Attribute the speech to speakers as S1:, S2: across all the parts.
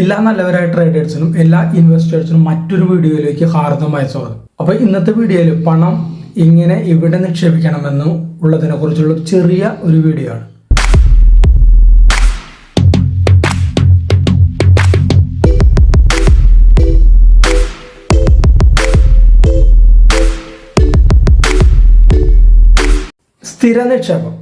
S1: എല്ലാ നല്ലവരായ ട്രേഡേഴ്സിനും എല്ലാ ഇൻവെസ്റ്റേഴ്സിനും മറ്റൊരു വീഡിയോയിലേക്ക് ഹാർദമായ സ്വാഗതം. അപ്പോൾ ഇന്നത്തെ വീഡിയോയിൽ പണം എങ്ങനെ എവിടെ നിക്ഷേപിക്കണമെന്ന് ഉള്ളതിനെ കുറിച്ചുള്ള ചെറിയ ഒരു വീഡിയോ ആണ്. സ്ഥിര നിക്ഷേപം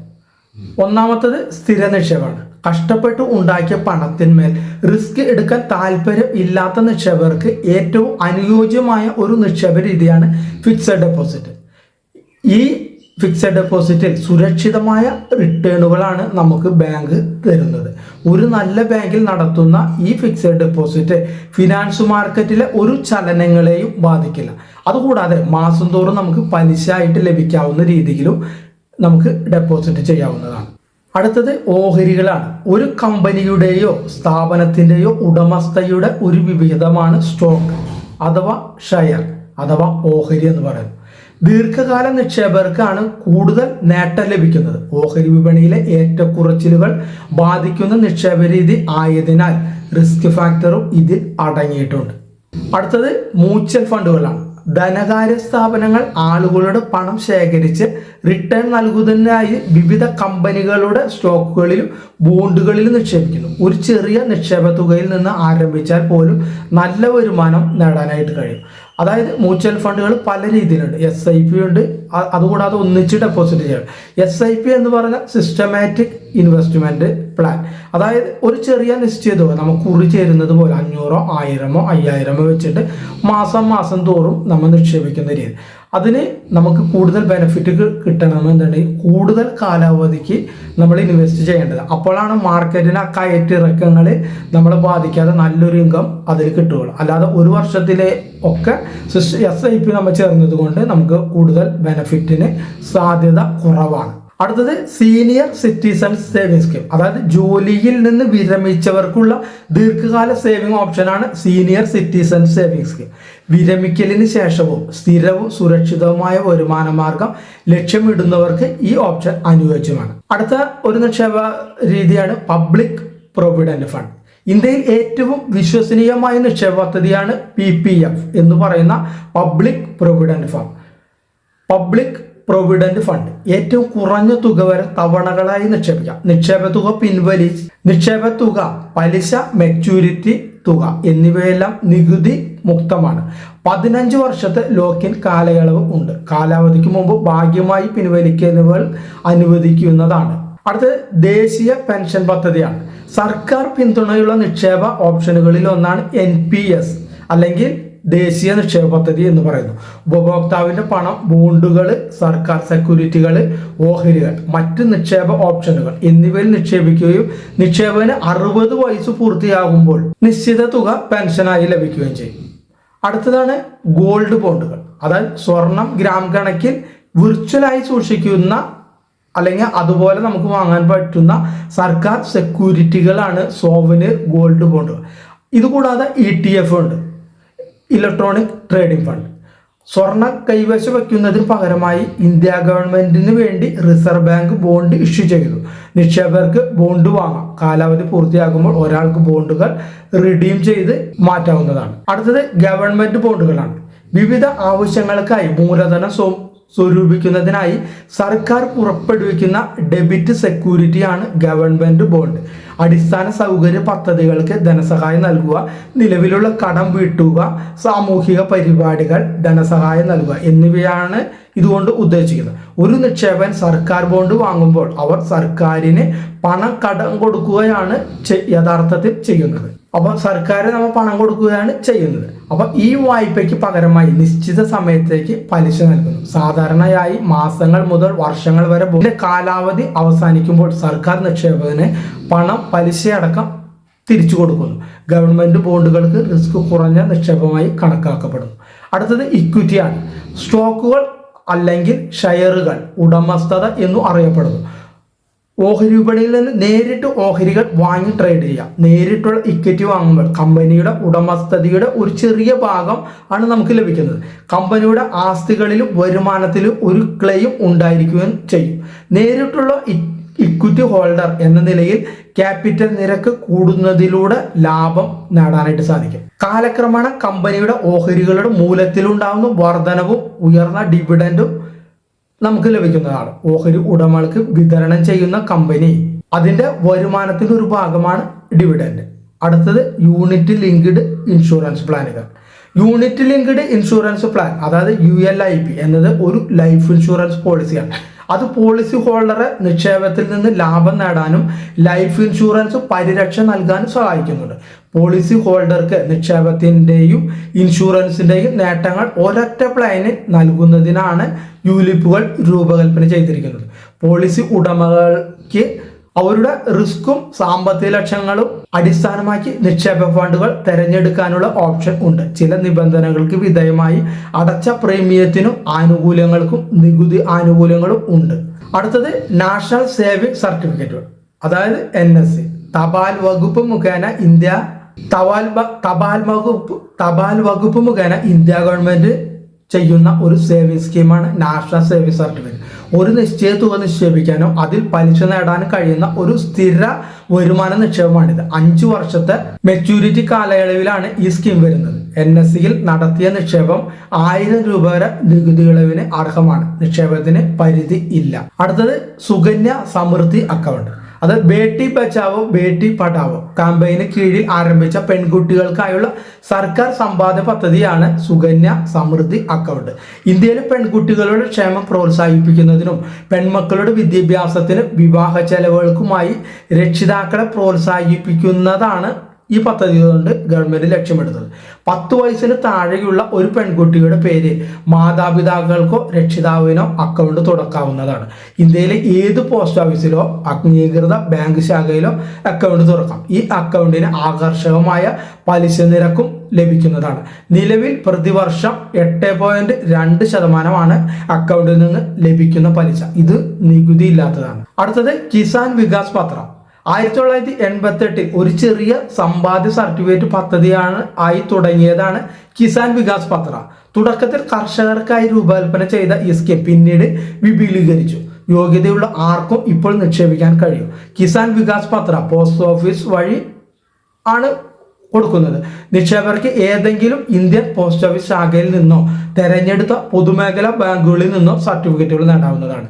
S1: ഒന്നാമത്തത് സ്ഥിര നിക്ഷേപമാണ് കഷ്ടപ്പെട്ട് ഉണ്ടാക്കിയ പണത്തിന്മേൽ റിസ്ക് എടുക്കാൻ താല്പര്യം ഇല്ലാത്ത നിക്ഷേപകർക്ക് ഏറ്റവും അനുയോജ്യമായ ഒരു നിക്ഷേപ രീതിയാണ് ഫിക്സഡ് ഡെപ്പോസിറ്റ്. ഈ ഫിക്സഡ് ഡെപ്പോസിറ്റിൽ സുരക്ഷിതമായ റിട്ടേണുകളാണ് നമുക്ക് ബാങ്ക് തരുന്നത്. ഒരു നല്ല ബാങ്കിൽ നടത്തുന്ന ഈ ഫിക്സഡ് ഡെപ്പോസിറ്റ് ഫിനാൻസ് മാർക്കറ്റിലെ ഒരു ചലനങ്ങളെയും ബാധിക്കില്ല. അതുകൂടാതെ മാസം തോറും നമുക്ക് പലിശ ആയിട്ട് ലഭിക്കാവുന്ന രീതിയിലും നമുക്ക് ഡെപ്പോസിറ്റ് ചെയ്യാവുന്നതാണ്. അടുത്തത് ഓഹരികളാണ്. ഒരു കമ്പനിയുടെയോ സ്ഥാപനത്തിന്റെയോ ഉടമസ്ഥയുടെ ഒരു വിവിധമാണ് സ്റ്റോക്ക് അഥവാ ഷെയർ അഥവാ ഓഹരി എന്ന് പറയുന്നത്. ദീർഘകാല നിക്ഷേപകർക്കാണ് കൂടുതൽ നേട്ടം ലഭിക്കുന്നത്. ഓഹരി വിപണിയിലെ ഏറ്റക്കുറച്ചിലുകൾ ബാധിക്കുന്ന നിക്ഷേപ രീതി ആയതിനാൽ റിസ്ക് ഫാക്ടറും ഇതിൽ അടങ്ങിയിട്ടുണ്ട്. അടുത്തത് മ്യൂച്വൽ ഫണ്ടുകളാണ് ധനകാര്യ സ്ഥാപനങ്ങൾ ആളുകളുടെ പണം ശേഖരിച്ച് റിട്ടേൺ നൽകുന്നതിനായി വിവിധ കമ്പനികളുടെ സ്റ്റോക്കുകളിലും ബോണ്ടുകളിലും നിക്ഷേപിക്കുന്നു. ഒരു ചെറിയ നിക്ഷേപ തുകയിൽ നിന്ന് ആരംഭിച്ചാൽ പോലും നല്ല വരുമാനം നേടാനായിട്ട് കഴിയും. അതായത് മ്യൂച്വൽ ഫണ്ടുകൾ പല രീതിയിലുണ്ട്. എസ് ഐ പി ഉണ്ട്. അതുകൂടാതെ ഒന്നിച്ച് ഡെപ്പോസിറ്റ് ചെയ്യണം എസ് ഐ പി എന്ന് പറഞ്ഞ സിസ്റ്റമാറ്റിക് ഇൻവെസ്റ്റ്മെന്റ് പ്ലാൻ അതായത് ഒരു ചെറിയ നിശ്ചിത തുക നമുക്ക് കുറി ചേരുന്നത് പോലെ അഞ്ഞൂറോ ആയിരമോ അയ്യായിരമോ വെച്ചിട്ട് മാസം മാസം തോറും നമ്മൾ നിക്ഷേപിക്കുന്ന രീതി. അതിന് നമുക്ക് കൂടുതൽ ബെനിഫിറ്റ് കിട്ടണമെന്നുണ്ടെങ്കിൽ കൂടുതൽ കാലാവധിക്ക് നമ്മൾ ഇൻവെസ്റ്റ് ചെയ്യേണ്ടത്. അപ്പോഴാണ് മാർക്കറ്റിന് ആ കയറ്റിറക്കങ്ങൾ നമ്മളെ ബാധിക്കാതെ നല്ലൊരു ഇൻകം അതിൽ കിട്ടുകയുള്ളൂ. അല്ലാതെ ഒരു വർഷത്തിലെ ഒക്കെ എസ് ഐ പി നമ്മൾ ചേർന്നത് കൊണ്ട് നമുക്ക് കൂടുതൽ ബെനിഫിറ്റിന് സാധ്യത കുറവാണ്. അടുത്തത് സീനിയർ സിറ്റിസൺ സേവിങ് സ്കീം അതായത് ജോലിയിൽ നിന്ന് വിരമിച്ചവർക്കുള്ള ദീർഘകാല സേവിംഗ് ഓപ്ഷനാണ് സീനിയർ സിറ്റിസൺ സേവിങ് സ്കീം വിരമിക്കലിന് ശേഷവും സ്ഥിരവും സുരക്ഷിതവുമായ വരുമാന മാർഗം ലക്ഷ്യമിടുന്നവർക്ക് ഈ ഓപ്ഷൻ അനുയോജ്യമാണ്. അടുത്ത ഒരു നിക്ഷേപ രീതിയാണ് പബ്ലിക് പ്രൊവിഡന്റ് ഫണ്ട് ഇന്ത്യയിൽ ഏറ്റവും വിശ്വസനീയമായ നിക്ഷേപ പദ്ധതിയാണ് പി പി എഫ് എന്ന് പറയുന്ന public provident fund public provident fund ഏറ്റവും കുറഞ്ഞ തുക വരെ തവണകളായി നിക്ഷേപിക്കാം. നിക്ഷേപ തുക പിൻവലി നിക്ഷേപ തുക പലിശ മെച്യൂരിറ്റി തുക എന്നിവയെല്ലാം നികുതി മുക്തമാണ്. പതിനഞ്ച് വർഷത്തെ ലോക്കിൻ കാലയളവ് ഉണ്ട്. കാലാവധിക്ക് മുമ്പ് ഭാഗ്യമായി പിൻവലിക്കുന്നവർ അനുവദിക്കുന്നതാണ്. അടുത്തത് ദേശീയ പെൻഷൻ പദ്ധതിയാണ്. സർക്കാർ പിന്തുണയുള്ള നിക്ഷേപ ഓപ്ഷനുകളിൽ ഒന്നാണ് എൻ അല്ലെങ്കിൽ ദേശീയ നിക്ഷേപ പദ്ധതി എന്ന് പറയുന്നു. ഉപഭോക്താവിന്റെ പണം ബോണ്ടുകൾ സർക്കാർ സെക്യൂരിറ്റികൾ ഓഹരികൾ മറ്റ് നിക്ഷേപ ഓപ്ഷനുകൾ എന്നിവയിൽ നിക്ഷേപിക്കുകയും നിക്ഷേപകന് അറുപത് വയസ്സ് പൂർത്തിയാകുമ്പോൾ നിശ്ചിത തുക പെൻഷനായി ലഭിക്കുകയും ചെയ്യും. അടുത്തതാണ് ഗോൾഡ് ബോണ്ടുകൾ. അതായത് സ്വർണം ഗ്രാം കണക്കിൽ വിർച്വലായി സൂക്ഷിക്കുന്ന അല്ലെങ്കിൽ അതുപോലെ നമുക്ക് വാങ്ങാൻ പറ്റുന്ന സർക്കാർ സെക്യൂരിറ്റികളാണ് സോവന് ഗോൾഡ് ബോണ്ടുകൾ. ഇതുകൂടാതെ ഇ ടി എഫ് ഉണ്ട്. ഇലക്ട്രോണിക് ട്രേഡിംഗ് ഫണ്ട് സ്വർണം കൈവശം വയ്ക്കുന്നതിന് പകരമായി ഇന്ത്യ ഗവൺമെന്റിന് വേണ്ടി റിസർവ് ബാങ്ക് ബോണ്ട് ഇഷ്യൂ ചെയ്തു. നിക്ഷേപകർക്ക് ബോണ്ട് വാങ്ങാം. കാലാവധി പൂർത്തിയാകുമ്പോൾ ഒരാൾക്ക് ബോണ്ടുകൾ റിഡീം ചെയ്ത് മാറ്റാവുന്നതാണ്. അടുത്തത് ഗവൺമെന്റ് ബോണ്ടുകളാണ് വിവിധ ആവശ്യങ്ങൾക്കായി മൂലധനം സ്വരൂപിക്കുന്നതിനായി സർക്കാർ പുറപ്പെടുവിക്കുന്ന ഡെബിറ്റ് സെക്യൂരിറ്റിയാണ് ഗവൺമെന്റ് ബോണ്ട്. അടിസ്ഥാന സൗകര്യ പദ്ധതികൾക്ക് ധനസഹായം നൽകുക നിലവിലുള്ള കടം വീട്ടുക സാമൂഹിക പരിപാടികൾ ധനസഹായം നൽകുക എന്നിവയാണ് ഇതുകൊണ്ട് ഉദ്ദേശിക്കുന്നത്. ഒരു നിക്ഷേപൻ സർക്കാർ ബോണ്ട് വാങ്ങുമ്പോൾ അവർ സർക്കാരിന് പണം കടം കൊടുക്കുകയാണ് യഥാർത്ഥത്തിൽ ചെയ്യുന്നത്. അപ്പോൾ സർക്കാർ നമ്മൾ പണം കൊടുക്കുകയാണ് ചെയ്യുന്നത്. അപ്പോൾ ഈ വായ്പയ്ക്ക് പകരമായി നിശ്ചിത സമയത്തേക്ക് പലിശ നൽകുന്നു. സാധാരണയായി മാസങ്ങൾ മുതൽ വർഷങ്ങൾ വരെ ഇതിന്റെ കാലാവധി അവസാനിക്കുമ്പോൾ സർക്കാർ നിക്ഷേപകന് പണം പലിശയടക്കം തിരിച്ചു കൊടുക്കുന്നു. ഗവൺമെന്റ് ബോണ്ടുകൾക്ക് റിസ്ക് കുറഞ്ഞ നിക്ഷേപമായി കണക്കാക്കപ്പെടുന്നു. അടുത്തത് ഇക്വിറ്റിയാണ് സ്റ്റോക്കുകൾ അല്ലെങ്കിൽ ഷെയറുകൾ ഉടമസ്ഥത എന്നു അറിയപ്പെടുന്നു. ഓഹരി വിപണിയിൽ നിന്ന് നേരിട്ട് ഓഹരികൾ വാങ്ങി ട്രേഡ് ചെയ്യാം. നേരിട്ടുള്ള ഇക്വിറ്റി വാങ്ങുമ്പോൾ കമ്പനിയുടെ ഉടമസ്ഥതയുടെ ഒരു ചെറിയ ഭാഗം ആണ് നമുക്ക് ലഭിക്കുന്നത്. കമ്പനിയുടെ ആസ്തികളിലും വരുമാനത്തിലും ഒരു ക്ലെയിം ഉണ്ടായിരിക്കുകയും ചെയ്യും. നേരിട്ടുള്ള ഇക്വിറ്റി ഹോൾഡർ എന്ന നിലയിൽ ക്യാപിറ്റൽ നിരക്ക് കൂടുന്നതിലൂടെ ലാഭം നേടാനായിട്ട് സാധിക്കും. കാലക്രമേണ കമ്പനിയുടെ ഓഹരികളുടെ മൂലത്തിലുണ്ടാകുന്ന വർധനവും ഉയർന്ന ഡിവിഡൻഡും നമുക്ക് ലഭിക്കുന്നതാണ്. ഓഹരി ഉടമകൾക്ക് വിതരണം ചെയ്യുന്ന കമ്പനി അതിന്റെ വരുമാനത്തിന്റെ ഒരു ഭാഗമാണ് ഡിവിഡൻഡ് അടുത്തത് യൂണിറ്റ് ലിങ്ക്ഡ് ഇൻഷുറൻസ് പ്ലാനുകൾ യൂണിറ്റ് ലിങ്ക്ഡ് ഇൻഷുറൻസ് പ്ലാൻ അതായത് യു എൽ ഐ പി എന്നത് ഒരു ലൈഫ് ഇൻഷുറൻസ് പോളിസിയാണ് അത് പോളിസി ഹോൾഡറെ നിക്ഷേപത്തിൽ നിന്ന് ലാഭം നേടാനും ലൈഫ് ഇൻഷുറൻസ് പരിരക്ഷ നൽകാനും സഹായിക്കുന്നുണ്ട്. പോളിസി ഹോൾഡർക്ക് നിക്ഷേപത്തിന്റെയും ഇൻഷുറൻസിന്റെയും നേട്ടങ്ങൾ ഒരൊറ്റ പ്ലാനിൽ നൽകുന്നതിനാണ് യൂലിപ്പുകൾ രൂപകൽപ്പന ചെയ്തിരിക്കുന്നത്. പോളിസി ഉടമകൾക്ക് അവരുടെ റിസ്ക്കും സാമ്പത്തിക ലക്ഷ്യങ്ങളും അടിസ്ഥാനമാക്കി നിക്ഷേപ ഫണ്ടുകൾ തിരഞ്ഞെടുക്കാനുള്ള ഓപ്ഷൻ ഉണ്ട്. ചില നിബന്ധനകൾക്ക് വിധേയമായി അടച്ച പ്രീമിയത്തിനും ആനുകൂല്യങ്ങൾക്കും നികുതി ആനുകൂല്യങ്ങളും ഉണ്ട്. അടുത്തത് നാഷണൽ സേവിംഗ് സർട്ടിഫിക്കറ്റുകൾ അതായത് എൻ എസ് സി തപാൽ വകുപ്പ് മുഖേന ഇന്ത്യ തപാൽ തപാൽ വകുപ്പ് തപാൽ വകുപ്പ് മുഖേന ഇന്ത്യ ഗവൺമെന്റ് ചെയ്യുന്ന ഒരു സേവിങ് സ്കീമാണ് നാഷണൽ സേവിങ് സർട്ടിഫിക്കറ്റ് ഒരു നിശ്ചയ തുക നിക്ഷേപിക്കാനോ അതിൽ പലിശ നേടാനും കഴിയുന്ന ഒരു സ്ഥിര വരുമാന നിക്ഷേപമാണിത്. അഞ്ചു വർഷത്തെ മെച്യൂരിറ്റി കാലയളവിലാണ് ഈ സ്കീം വരുന്നത്. എൻ എസ് സിയിൽ നടത്തിയ നിക്ഷേപം ആയിരം രൂപ വരെ നികുതി ഇളവിന് അർഹമാണ്. നിക്ഷേപത്തിന് പരിധി ഇല്ല. അടുത്തത് സുകന്യ സമൃദ്ധി അക്കൗണ്ട് അത് ബേട്ടി ബച്ചാവോ ബേട്ടി പഠാവോ. കാമ്പയിന് കീഴിൽ ആരംഭിച്ച പെൺകുട്ടികൾക്കായുള്ള സർക്കാർ സമ്പാദ്യ പദ്ധതിയാണ് സുകന്യ സമൃദ്ധി അക്കൗണ്ട് ഇന്ത്യയിലെ പെൺകുട്ടികളുടെ ക്ഷേമം പ്രോത്സാഹിപ്പിക്കുന്നതിനും പെൺമക്കളുടെ വിദ്യാഭ്യാസത്തിന് വിവാഹ ചെലവുകൾക്കുമായി രക്ഷിതാക്കളെ പ്രോത്സാഹിപ്പിക്കുന്നതാണ് ഈ പദ്ധതി കൊണ്ട് ഗവൺമെന്റ് ലക്ഷ്യമിടുന്നത്. പത്ത് വയസ്സിന് താഴെയുള്ള ഒരു പെൺകുട്ടിയുടെ പേര് മാതാപിതാക്കൾക്കോ രക്ഷിതാവിനോ അക്കൗണ്ട് തുറക്കാവുന്നതാണ്. ഇന്ത്യയിലെ ഏത് പോസ്റ്റ് ഓഫീസിലോ അംഗീകൃത ബാങ്ക് ശാഖയിലോ അക്കൗണ്ട് തുറക്കാം. ഈ അക്കൗണ്ടിന് ആകർഷകമായ പലിശ നിരക്കും ലഭിക്കുന്നതാണ്. നിലവിൽ പ്രതിവർഷം എട്ട് പോയിന്റ് രണ്ട് ശതമാനമാണ് അക്കൗണ്ടിൽ നിന്ന് ലഭിക്കുന്ന പലിശ. ഇത് നികുതി ഇല്ലാത്തതാണ്. അടുത്തത് കിസാൻ വികാസ് പത്രം. ആയിരത്തി തൊള്ളായിരത്തി എൺപത്തി എട്ടിൽ ഒരു ചെറിയ സമ്പാദ്യ സർട്ടിഫിക്കറ്റ് പദ്ധതിയാണ് ആയി തുടങ്ങിയതാണ് കിസാൻ വികാസ് പത്ര. തുടക്കത്തിൽ കർഷകർക്കായി രൂപകൽപ്പന ചെയ്ത ഈ സ്കീം പിന്നീട് വിപുലീകരിച്ചു. യോഗ്യതയുള്ള ആർക്കും ഇപ്പോൾ നിക്ഷേപിക്കാൻ കഴിയും. കിസാൻ വികാസ് പത്ര പോസ്റ്റ് ഓഫീസ് വഴി ആണ് കൊടുക്കുന്നത്. നിക്ഷേപകർക്ക് ഏതെങ്കിലും ഇന്ത്യൻ പോസ്റ്റ് ഓഫീസ് ശാഖയിൽ നിന്നോ തെരഞ്ഞെടുത്ത പൊതുമേഖലാ ബാങ്കുകളിൽ നിന്നോ സർട്ടിഫിക്കറ്റുകൾ നേടാവുന്നതാണ്.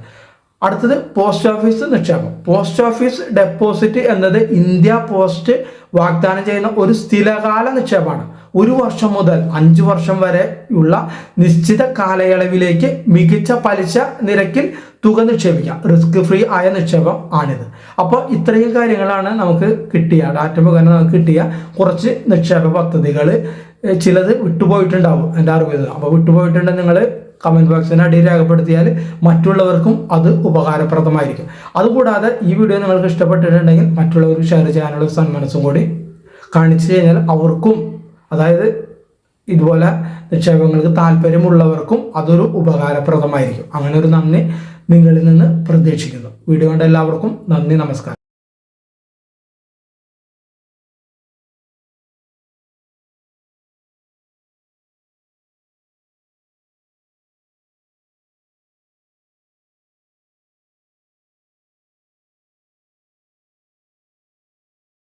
S1: അടുത്തത് പോസ്റ്റ് ഓഫീസ് നിക്ഷേപം. പോസ്റ്റ് ഓഫീസ് ഡെപ്പോസിറ്റ് എന്നത് ഇന്ത്യ പോസ്റ്റ് വാഗ്ദാനം ചെയ്യുന്ന ഒരു സ്ഥിരകാല നിക്ഷേപമാണ്. ഒരു വർഷം മുതൽ അഞ്ച് വർഷം വരെയുള്ള നിശ്ചിത കാലയളവിലേക്ക് മികച്ച പലിശ നിരക്കിൽ തുക നിക്ഷേപിക്കാം. റിസ്ക് ഫ്രീ ആയ നിക്ഷേപം ആണിത്. അപ്പോൾ ഇത്രയും കാര്യങ്ങളാണ് നമുക്ക് കിട്ടിയ ഡാറ്റ മുഖേന നമുക്ക് കിട്ടിയ കുറച്ച് നിക്ഷേപ പദ്ധതികൾ ചിലത് വിട്ടുപോയിട്ടുണ്ടാവും എന്റെ അറിവ്. അപ്പോൾ വിട്ടുപോയിട്ടുണ്ടെങ്കിൽ നിങ്ങൾ കമന്റ് ബോക്സിന് അടിയിൽ രേഖപ്പെടുത്തിയാൽ മറ്റുള്ളവർക്കും അത് ഉപകാരപ്രദമായിരിക്കും. അതുകൂടാതെ ഈ വീഡിയോ നിങ്ങൾക്ക് ഇഷ്ടപ്പെട്ടിട്ടുണ്ടെങ്കിൽ മറ്റുള്ളവർക്ക് ഷെയർ ചെയ്യാനുള്ള സന്മനസ്സും കൂടി കാണിച്ചു കഴിഞ്ഞാൽ അവർക്കും അതായത് ഇതുപോലെ നിക്ഷേപങ്ങൾക്ക് താല്പര്യമുള്ളവർക്കും അതൊരു ഉപകാരപ്രദമായിരിക്കും. അങ്ങനെ ഒരു നന്ദി നിങ്ങളിൽ നിന്ന് പ്രതീക്ഷിക്കുന്നു. വീഡിയോ കണ്ട എല്ലാവർക്കും നന്ദി നമസ്കാരം.